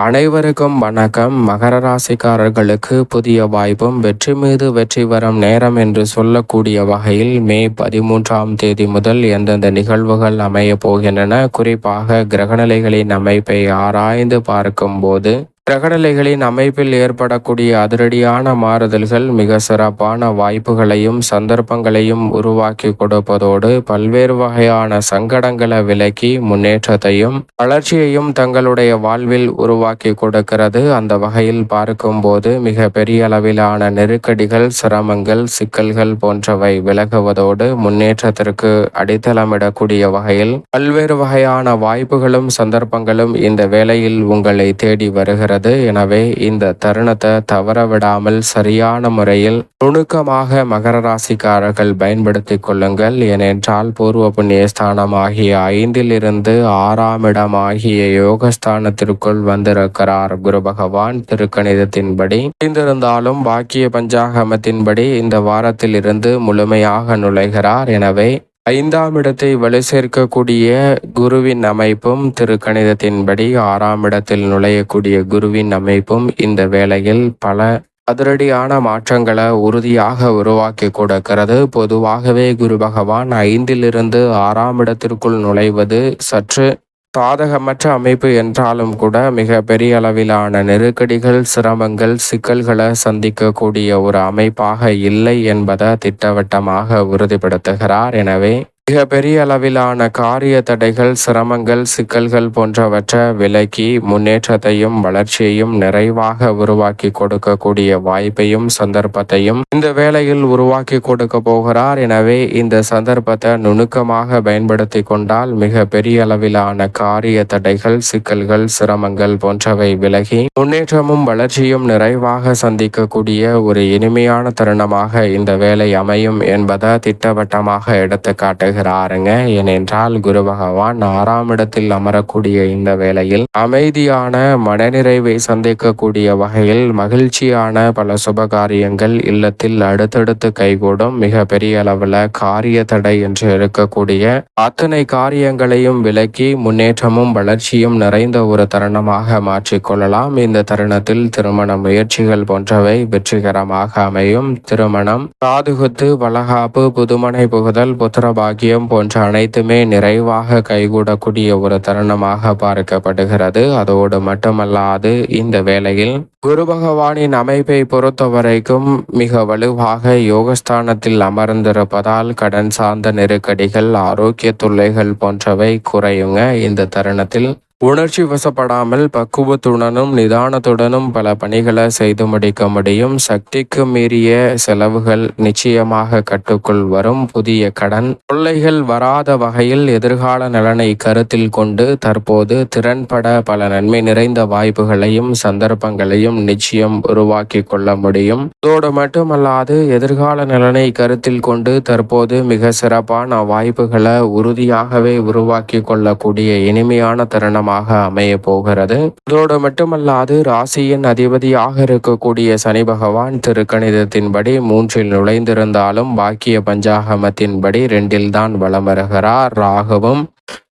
அனைவருக்கும் வணக்கம். மகர ராசிக்காரர்களுக்கு புதிய வாய்ப்பும் வெற்றி மீது வெற்றி வரும் நேரம் என்று சொல்லக்கூடிய வகையில் மே பதிமூன்றாம் தேதி முதல் எந்தெந்த நிகழ்வுகள் அமைய போகின்றன குறிப்பாக கிரகநிலைகளின் அமைப்பை ஆராய்ந்து பார்க்கும்போது கிரகநிலைகளின் அமைப்பில் ஏற்படக்கூடிய அதிரடியான மாறுதல்கள் மிக சிறப்பான வாய்ப்புகளையும் சந்தர்ப்பங்களையும் உருவாக்கி கொடுப்பதோடு பல்வேறு வகையான சங்கடங்களை விலக்கி முன்னேற்றத்தையும் வளர்ச்சியையும் தங்களுடைய வாழ்வில் உருவாக்கி கொடுக்கிறது. அந்த வகையில் பார்க்கும்போது மிக பெரிய அளவிலான நெருக்கடிகள் சிரமங்கள் சிக்கல்கள் போன்றவை விலகுவதோடு முன்னேற்றத்திற்கு அடித்தளமிடக்கூடிய வகையில் பல்வேறு வகையான வாய்ப்புகளும் சந்தர்ப்பங்களும் இந்த வேளையில் உங்களை தேடி வருகிறது. வருகிறது எனவே இந்த தருணத்தை தவற விடாமல் சரியான முறையில் நுணுக்கமாக மகர ராசிக்காரர்கள் பயன்படுத்தி கொள்ளுங்கள். ஏனென்றால் பூர்வ புண்ணிய ஸ்தானம் ஆகிய ஐந்தில் இருந்து ஆறாம் இடம் ஆகிய யோகஸ்தானத்திற்குள் வந்திருக்கிறார் குரு பகவான். திருக்கணிதத்தின்படி இருந்திருந்தாலும் பாக்கிய பஞ்சாகமத்தின்படி இந்த வாரத்தில் இருந்து முழுமையாக நுழைகிறார். எனவே ஐந்தாம் இடத்தை வலு சேர்க்கக்கூடிய குருவின் அமைப்பும் திருக்கணிதத்தின்படி ஆறாம் இடத்தில் நுழையக்கூடிய குருவின் அமைப்பும் இந்த வேளையில் பல அதிரடியான மாற்றங்களை உறுதியாக உருவாக்கி கொடுக்கிறது. பொதுவாகவே குரு பகவான் ஐந்திலிருந்து ஆறாம் இடத்திற்குள் நுழைவது சற்று சாதகமற்ற அமைப்பு என்றாலும் கூட மிக பெரிய அளவிலான நெருக்கடிகள் சிரமங்கள் சிக்கல்களை சந்திக்கக்கூடிய ஒரு அமைப்பாக இல்லை என்பதை திட்டவட்டமாக உறுதிப்படுத்துகிறார். எனவே மிக பெரிய அளவிலான காரிய தடைகள் சிரமங்கள் சிக்கல்கள் போன்றவற்றை விலக்கி முன்னேற்றத்தையும் வளர்ச்சியையும் நிறைவாக உருவாக்கி கொடுக்கக்கூடிய வாய்ப்பையும் சந்தர்ப்பத்தையும் இந்த வேளையில் உருவாக்கி கொடுக்க போகிறார். எனவே இந்த சந்தர்ப்பத்தை நுணுக்கமாக பயன்படுத்தி கொண்டால் மிக பெரிய அளவிலான காரிய தடைகள் சிக்கல்கள் சிரமங்கள் போன்றவை விலகி முன்னேற்றமும் வளர்ச்சியும் நிறைவாக சந்திக்கக்கூடிய ஒரு இனிமையான தருணமாக இந்த வேலை அமையும் என்பதை திட்டவட்டமாக எடுத்துக்காட்டு காட்டுகிறார் ஏனென்றால் குரு பகவான் ஆறாம் இடத்தில் அமரக்கூடிய இந்த வேளையில் அமைதியான மனநிறைவை சந்திக்கக்கூடிய வகையில் மகிழ்ச்சியான பல சுபகாரியங்கள் இல்லத்தில் அடுத்தடுத்து கைகூடும் மிக பெரிய அளவில் காரிய தடை என்று இருக்கக்கூடிய அத்தனை காரியங்களையும் விலக்கி முன்னேற்றமும் வளர்ச்சியும் நிறைந்த ஒரு தருணமாக மாற்றிக்கொள்ளலாம் இந்த தருணத்தில் திருமண முயற்சிகள் போன்றவை வெற்றிகரமாக அமையும். திருமணம் காதுகுத்து வளகாப்பு புதுமனை புகுதல் புத்திரபாகிய பாக்கியம் போன்ற அனைத்துமே நிறைவாக கைகூடக்கூடிய ஒரு தருணமாக பார்க்கப்படுகிறது. அதோடு மட்டுமல்லாது இந்த வேளையில் குரு பகவானின் அமைப்பை பொறுத்தவரைக்கும் மிக வலுவாக யோகஸ்தானத்தில் அமர்ந்திருப்பதால் கடன் சார்ந்த நெருக்கடிகள் ஆரோக்கிய தொல்லைகள் போன்றவை குறையுங்க. இந்த தருணத்தில் உணர்ச்சி வசப்படாமல் பக்குவத்துடனும் நிதானத்துடனும் பல பணிகளை செய்து முடிக்க முடியும். சக்திக்கு மீறிய செலவுகள் நிச்சயமாக கட்டுக்குள் வரும். புதிய கடன் தொல்லைகள் வராத வகையில் எதிர்கால நலனை கருத்தில் கொண்டு தற்போது திறன்பட பல நன்மை நிறைந்த வாய்ப்புகளையும் சந்தர்ப்பங்களையும் நிச்சயம் உருவாக்கி கொள்ள முடியும். அதோடு மட்டுமல்லாது எதிர்கால நலனை கருத்தில் கொண்டு தற்போது மிக சிறப்பான வாய்ப்புகளை உறுதியாகவே உருவாக்கி கொள்ளக்கூடிய இனிமையான தருணமாக மாதமாக அமைய போகிறது. இதோடு மட்டுமல்லாது ராசியின் அதிபதியாக இருக்கக்கூடிய சனி பகவான் திருக்கணிதத்தின்படி மூன்றில் நுழைந்திருந்தாலும் பாக்கிய பஞ்சாகமத்தின்படி ரெண்டில் தான் வளம் வருகிறார். ராகுவும்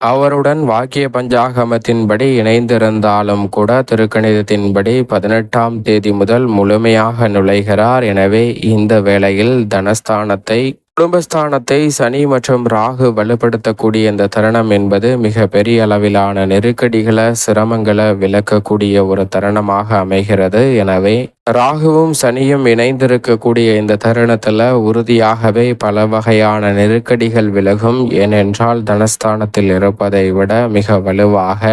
அவருடன் வாக்கிய பஞ்சாகமத்தின்படி இணைந்திருந்தாலும் கூட திருக்கணிதத்தின்படி பதினெட்டாம் தேதி முதல் முழுமையாக நுழைகிறார். எனவே இந்த வேளையில் தனஸ்தானத்தை குடும்பஸ்தானத்தை சனி மற்றும் ராகு வலுப்படுத்தக்கூடிய இந்த தருணம் என்பது மிக பெரிய அளவிலான நெருக்கடிகளை சிரமங்களை விளக்கக்கூடிய ஒரு தருணமாக அமைகிறது. எனவே ராகுவும் சனியும் இணைந்திருக்கக்கூடிய இந்த தருணத்தில் உறுதியாகவே பல வகையான நெருக்கடிகள் விலகும். ஏனென்றால் தனஸ்தானத்தில் இருப்பதை விட மிக வலுவாக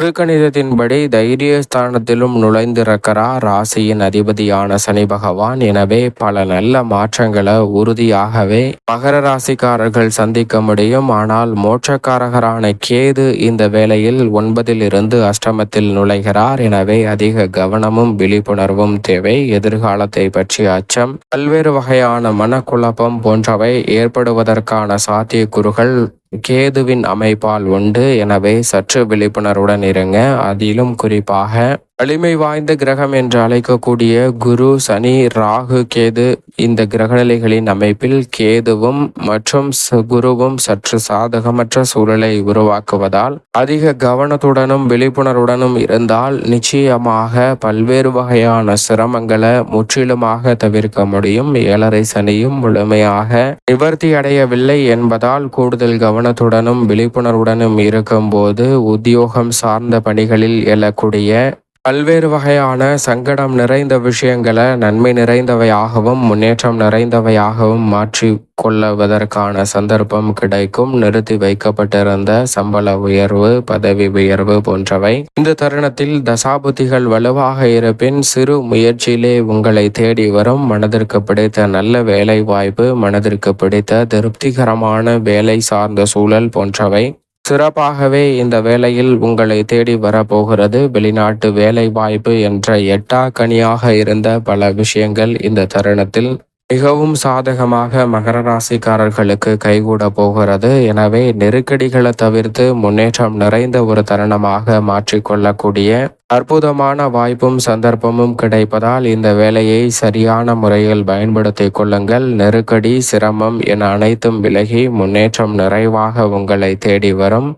திருக்கணிதத்தின்படி தைரியஸ்தானத்திலும் நுழைந்திருக்கிறார் ராசியின் அதிபதியான சனி பகவான். எனவே பல நல்ல மாற்றங்களை உறுதியாகவே மகர ராசிக்காரர்கள் சந்திக்க முடியும். ஆனால் மோட்சக்காரகரான கேது இந்த வேளையில் ஒன்பதில் இருந்து அஷ்டமத்தில் நுழைகிறார். எனவே அதிக கவனமும் விழிப்புணர்வும் தேவை. எதிர்காலத்தை பற்றிய அச்சம் பல்வேறு வகையான மனக்குழப்பம் போன்றவை ஏற்படுவதற்கான சாத்தியக்கூறுகள் கேதுவின் அமைப்பால் உண்டு. எனவே சற்று விழிப்புணர்வுடன் இருங்க. அதிலும் குறிப்பாக வலிமை வாய்ந்த கிரகம் என்று அழைக்கக்கூடிய குரு சனி ராகு கேது இந்த கிரகநிலைகளின் அமைப்பில் கேதுவும் மற்றும் குருவும் சற்று சாதகமற்ற சூழலை உருவாக்குவதால் அதிக கவனத்துடனும் விழிப்புணர்வுடனும் இருந்தால் நிச்சயமாக பல்வேறு வகையான சிரமங்களை முற்றிலுமாக தவிர்க்க முடியும். ஏழரை சனியும் முழுமையாக நிவர்த்தி அடையவில்லை என்பதால் கூடுதல் கவனத்துடனும் விழிப்புணர்வுடனும் இருக்கும்போது உத்தியோகம் சார்ந்த பணிகளில் எழக்கூடிய பல்வேறு வகையான சங்கடம் நிறைந்த விஷயங்களை நன்மை நிறைந்தவையாகவும் முன்னேற்றம் நிறைந்தவையாகவும் மாற்றி கொள்ளுவதற்கான சந்தர்ப்பம் கிடைக்கும். நிறுத்தி வைக்கப்பட்டிருந்த சம்பள உயர்வு பதவி உயர்வு போன்றவை. இந்த தருணத்தில் தசாபுத்திகள் வலுவாக இருப்பின் சிறு முயற்சியிலே உங்களை தேடி வரும். மனதிற்கு பிடித்த நல்ல வேலை வாய்ப்பு மனதிற்கு பிடித்த திருப்திகரமான வேலை சார்ந்த சூழல் போன்றவை. சிறப்பாகவே இந்த வேலையில் உங்களை தேடி வரப்போகிறது வெளிநாட்டு வேலை வாய்ப்பு என்ற எட்டா கனியாக இருந்த பல விஷயங்கள் இந்த தருணத்தில் மிகவும் சாதகமாக மகர ராசிக்காரர்களுக்கு கைகூட போகிறது. எனவே நெருக்கடிகளை தவிர்த்து முன்னேற்றம் நிறைந்த ஒரு தருணமாக மாற்றிக்கொள்ளக்கூடிய அற்புதமான வாய்ப்பும் சந்தர்ப்பமும் கிடைப்பதால் இந்த வேலையை சரியான முறையில் பயன்படுத்தி கொள்ளுங்கள். நெருக்கடி சிரமம் என அனைத்தும் விலகி முன்னேற்றம் நிறைவாக உங்களை தேடி வரும்.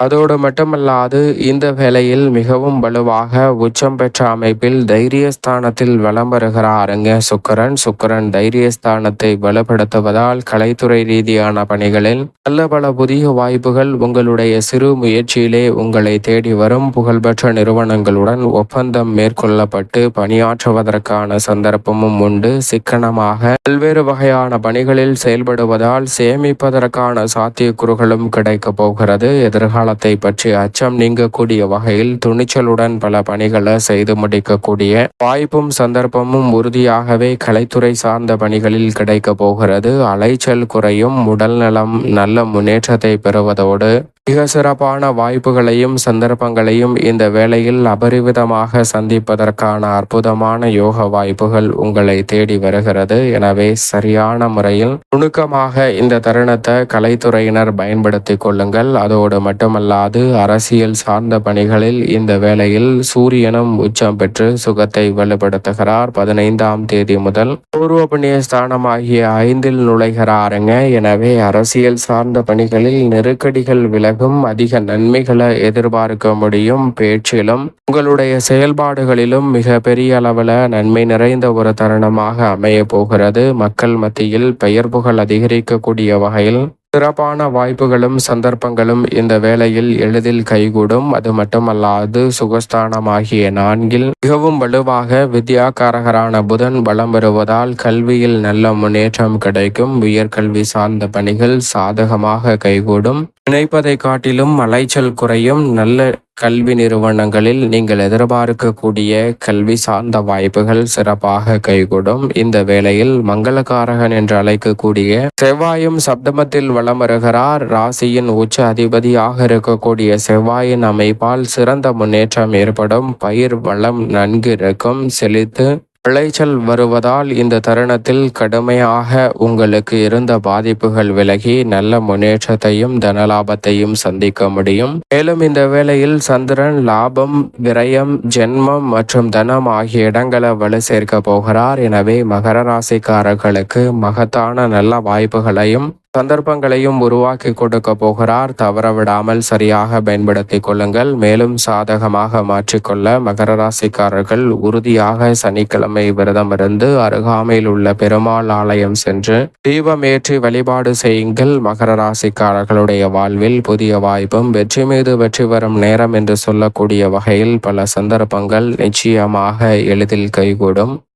அதோடு மட்டுமல்லாது இந்த வேளையில் மிகவும் வலுவாக உச்சம் பெற்ற அமைப்பில் தைரியஸ்தானத்தில் வலம் வருகிறாருங்க சுக்கரன் சுக்கரன் தைரியஸ்தானத்தை வலுப்படுத்துவதால் கலைத்துறை ரீதியான பணிகளில் நல்ல பல புதிய வாய்ப்புகள் உங்களுடைய சிறு முயற்சியிலே உங்களை தேடி வரும். புகழ்பெற்ற நிறுவனங்களுடன் ஒப்பந்தம் மேற்கொள்ளப்பட்டு பணியாற்றுவதற்கான சந்தர்ப்பமும் உண்டு. சிக்கனமாக பல்வேறு வகையான பணிகளில் செயல்படுவதால் சேமிப்பதற்கான சாத்தியக்கூறுகளும் கிடைக்கப் போகிறது. எதிர்கால காலத்தை பற்றி அச்சம் நீங்கக்கூடிய வகையில் துணிச்சலுடன் பல பணிகளை செய்து முடிக்கக்கூடிய வாய்ப்பும் சந்தர்ப்பமும் உறுதியாகவே கலைத்துறை சார்ந்த பணிகளில் கிடைக்க போகிறது. அலைச்சல் குறையும் உடல் நலம் நல்ல முன்னேற்றத்தை பெறுவதோடு மிக சிறப்பான வாய்ப்புகளையும் சந்தர்ப்பங்களையும் இந்த வேளையில் அபரிவிதமாக சந்திப்பதற்கான அற்புதமான யோக வாய்ப்புகள் உங்களை தேடி வருகிறது. எனவே சரியான முறையில் நுணுக்கமாக இந்த தருணத்தை கலைத்துறையினர் பயன்படுத்திக் கொள்ளுங்கள். அதோடு மட்டுமல்லாது அரசியல் சார்ந்த பணிகளில் இந்த வேளையில் சூரியனும் உச்சம் பெற்று சுகத்தை வலுப்படுத்துகிறார் பதினைந்தாம் தேதி முதல் பூர்வ புண்ணிய ஸ்தானமாகிய ஐந்தில் நுழைகிறாருங்க. எனவே அரசியல் சார்ந்த பணிகளில் நெருக்கடிகள் விலகும் அதிக நன்மைகளை எதிர்பார்க்க முடியும். பேச்சிலும் உங்களுடைய செயல்பாடுகளிலும் மிக பெரிய அளவில் நன்மை நிறைந்த ஒரு தருணமாக அமைய போகிறது. மக்கள் மத்தியில் பெயர் புகழ் அதிகரிக்கக்கூடிய வகையில் சிறப்பான வாய்ப்புகளும் சந்தர்ப்பங்களும் இந்த வேளையில் எளிதில் கைகூடும். அது மட்டுமல்லாது சுகஸ்தானமாகிய நான்கில் மிகவும் வலுவாக வித்யாகாரகரான புதன் பலம் வருவதால் கல்வியில் நல்ல முன்னேற்றம் கிடைக்கும். உயர்கல்வி சார்ந்த பணிகள் சாதகமாக கைகூடும். நினைப்பதை காட்டிலும் அலைச்சல் குறையும். நல்ல கல்வி நிறுவனங்களில் நீங்கள் எதிர்பார்க்கக்கூடிய கல்வி சார்ந்த வாய்ப்புகள் சிறப்பாக கைகூடும். இந்த வேளையில் மங்களகாரகன் என்று அழைக்கக்கூடிய செவ்வாயும் சப்தமத்தில் வளம் வருகிறார். ராசியின் உச்ச அதிபதியாக இருக்கக்கூடிய செவ்வாயின் அமைப்பால் சிறந்த முன்னேற்றம் ஏற்படும். பயிர் வளம் நன்கு இருக்கும். செழித்து விளைச்சல் வருவதால் இந்த தருணத்தில் கடுமையாக உங்களுக்கு இருந்த பாதிப்புகள் விலகி நல்ல முன்னேற்றத்தையும் தனலாபத்தையும் சந்திக்க முடியும். மேலும் இந்த வேளையில் சந்திரன் லாபம் விரயம் ஜென்மம் மற்றும் தனம் ஆகிய இடங்களை வலு சேர்க்க போகிறார். எனவே மகர ராசிக்காரர்களுக்கு மகத்தான நல்ல வாய்ப்புகளையும் சந்தர்ப்பங்களையும் உருவாக்கி கொடுக்க போகிறார். தவறவிடாமல் சரியாக பயன்படுத்தி கொள்ளுங்கள். மேலும் சாதகமாக மாற்றிக்கொள்ள மகர ராசிக்காரர்கள் உறுதியாக சனிக்கிழமை விரதம் இருந்து அருகாமையில் உள்ள பெருமாள் ஆலயம் சென்று தீபமேற்றி வழிபாடு செய்யுங்கள். மகர ராசிக்காரர்களுடைய வாழ்வில் புதிய வாய்ப்பும் வெற்றி மீது வெற்றி வரும் நேரம் என்று சொல்லக்கூடிய வகையில் பல சந்தர்ப்பங்கள் நிச்சயமாக எளிதில் கைகூடும்.